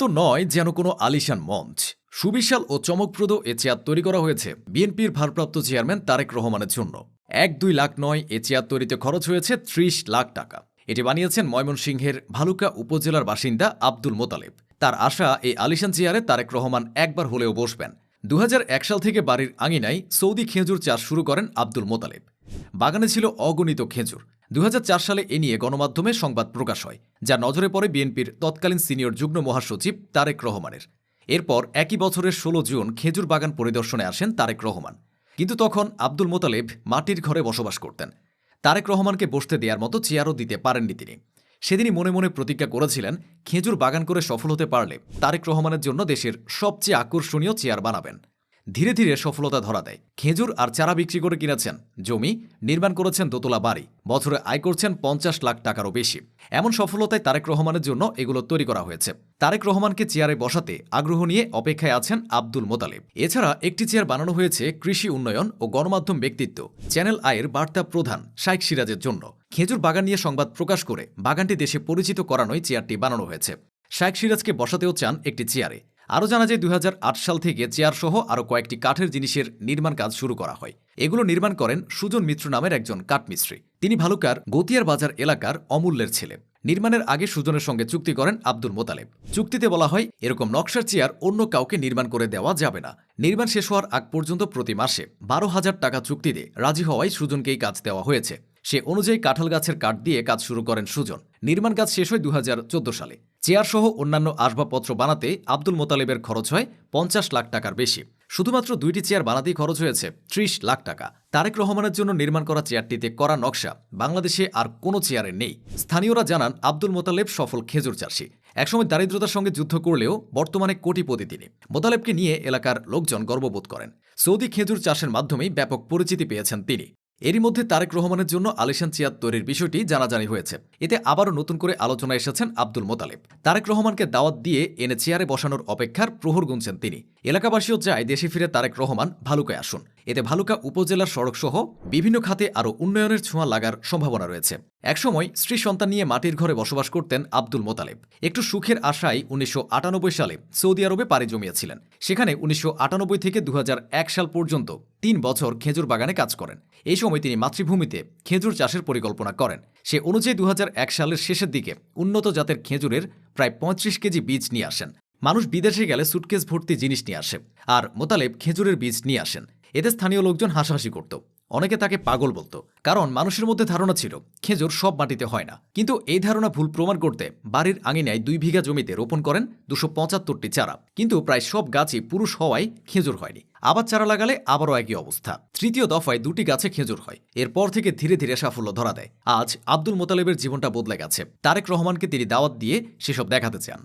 তো নয় যেন কোনো আলিশান মঞ্চ। সুবিশাল ও চমকপ্রদ এ চেয়ার তৈরি করা হয়েছে। বিএনপির ভারপ্রাপ্ত চেয়ারম্যান তারেক রহমানের জন্য। এক দুই লাখ নয় এ চেয়ার তৈরিতে খরচ হয়েছে ত্রিশ লাখ টাকা। এটি বানিয়েছেন ময়মনসিংহের ভালুকা উপজেলার বাসিন্দা আব্দুল মোতালেব। তার আশা, এই আলিশান চেয়ারে তারেক রহমান একবার হলেও বসবেন। দু হাজার এক সাল থেকে বাড়ির আঙিনায় সৌদি খেজুর চাষ শুরু করেন আব্দুল মোতালেব। বাগানে ছিল অগণিত খেজুর। দু হাজার চার সালে এ নিয়ে গণমাধ্যমে সংবাদ প্রকাশ হয় যা নজরে পড়ে বিএনপির তৎকালীন সিনিয়র যুগ্ম মহাসচিব তারেক রহমানের। এরপর একই বছরের ষোলো জুন খেজুর বাগান পরিদর্শনে আসেন তারেক রহমান। কিন্তু তখন আব্দুল মোতালেব মাটির ঘরে বসবাস করতেন। তারেক রহমানকে বসতে দেওয়ার মতো চেয়ারও দিতে পারেননি তিনি। সেদিনই মনে মনে প্রতিজ্ঞা করেছিলেন, খেজুর বাগান করে সফল হতে পারলে তারেক রহমানের জন্য দেশের সবচেয়ে আকর্ষণীয় চেয়ার বানাবেন। ধীরে ধীরে সফলতা ধরা দেয়। খেজুর আর চারা বিক্রি করে কিনেছেন। জমি নির্মাণ করেছেন দোতলা বাড়ি। বছরে আয় করছেন পঞ্চাশ লাখ টাকারও বেশি। এমন সফলতায় তারেক রহমানের জন্য এগুলো তৈরি করা হয়েছে। তারেক রহমানকে চেয়ারে বসাতে আগ্রহ নিয়ে অপেক্ষায় আছেন আব্দুল মোতালেব। এছাড়া একটি চেয়ার বানানো হয়েছে কৃষি উন্নয়ন ও গণমাধ্যম ব্যক্তিত্ব। চ্যানেল আয়ের বার্তা প্রধান শাইক সিরাজের জন্য। খেজুর বাগান নিয়ে সংবাদ প্রকাশ করে বাগানটি দেশে পরিচিত করানোই চেয়ারটি বানানো হয়েছে। শাইক সিরাজকে বসাতেও চান একটি চেয়ারে। আরও জানা যায়, দুই হাজার আট সাল থেকে চেয়ার সহ আরও কয়েকটি কাঠের জিনিসের নির্মাণ কাজ শুরু করা হয়। এগুলো নির্মাণ করেন সুজন মিত্র নামের একজন কাঠমিস্ত্রি। তিনি ভালুকার গতিয়ার বাজার এলাকার অমূল্যের ছেলে। নির্মাণের আগে সুজনের সঙ্গে চুক্তি করেন আব্দুল মোতালেব। চুক্তিতে বলা হয়, এরকম নকশার চেয়ার অন্য কাউকে নির্মাণ করে দেওয়া যাবে না। নির্মাণ শেষ হওয়ার আগ পর্যন্ত প্রতি মাসে বারো হাজার টাকা চুক্তিতে রাজি হওয়ায় সুজনকেই কাজ দেওয়া হয়েছে। সে অনুযায়ী কাঁঠাল গাছের কাঠ দিয়ে কাজ শুরু করেন সুজন। নির্মাণ কাজ শেষ হয় দু হাজার চৌদ্দ সালে। চেয়ার সহ অন্যান্য আসবাবপত্র বানাতে আব্দুল মোতালেবের খরচ হয় পঞ্চাশ লাখ টাকার বেশি। শুধুমাত্র দুইটি চেয়ার বানাতেই খরচ হয়েছে ত্রিশ লাখ টাকা। তারেক রহমানের জন্য নির্মাণ করা চেয়ারটিতে করা নকশা। বাংলাদেশে আর কোনো চেয়ারে নেই। স্থানীয়রা জানান, আব্দুল মোতালেব সফল খেজুর চাষী। একসময় দারিদ্রতার সঙ্গে যুদ্ধ করলেও বর্তমানে কোটিপতি তিনি। মোতালেবকে নিয়ে এলাকার লোকজন গর্ববোধ করেন। সৌদি খেজুর চাষের মাধ্যমেই ব্যাপক পরিচিতি পেয়েছেন তিনি। এরই মধ্যে তারেক রহমানের জন্য আলিশান চেয়ার তৈরির বিষয়টি জানাজানি হয়েছে। এতে আবারও নতুন করে আলোচনা এসেছেন আব্দুল মোতালেব। তারেক রহমানকে দাওয়াত দিয়ে এনে চেয়ারে বসানোর অপেক্ষার প্রহর গুনছেন তিনি। এলাকাবাসীও চায় দেশে ফিরে তারেক রহমান ভালুকায় আসুন। এতে ভালুকা উপজেলার সড়কসহ বিভিন্ন খাতে আরও উন্নয়নের ছোঁয়া লাগার সম্ভাবনা রয়েছে। একসময় স্ত্রী সন্তান নিয়ে মাটির ঘরে বসবাস করতেন আব্দুল মোতালেব। একটু সুখের আশায় উনিশশো আটানব্বই সালে সৌদি আরবে পাড়ি জমিয়েছিলেন। সেখানে উনিশশো আটানব্বই থেকে দু হাজার এক সাল পর্যন্ত তিন বছর খেজুর বাগানে কাজ করেন। এই সময় তিনি মাতৃভূমিতে খেজুর চাষের পরিকল্পনা করেন। সে অনুযায়ী দুহাজার এক সালের শেষের দিকে উন্নত জাতের খেজুরের প্রায় পঁয়ত্রিশ কেজি বীজ নিয়ে আসেন। মানুষ বিদেশে গেলে সুটকেস ভর্তি জিনিস নিয়ে আসে, আর মোতালেব খেজুরের বীজ নিয়ে আসেন। এতে স্থানীয় লোকজন হাসাহাসি করত। অনেকে তাকে পাগল বলতো, কারণ মানুষের মধ্যে ধারণা ছিল, খেজুর সব মাটিতে হয় না। কিন্তু এই ধারণা ভুল প্রমাণ করতে বাড়ির আঙিনায় দুই বিঘা জমিতে রোপণ করেন দুশো পঁচাত্তরটি চারা। কিন্তু প্রায় সব গাছই পুরুষ হওয়ায় খেজুর হয়নি। আবার চারা লাগালে আবারও একই অবস্থা। তৃতীয় দফায় দুটি গাছে খেজুর হয়। এরপর থেকে ধীরে ধীরে সাফল্য ধরা দেয়। আজ আব্দুল মোতালেবের জীবনটা বদলে গেছে। তারেক রহমানকে তিনি দাওয়াত দিয়ে সেসব দেখাতে চান।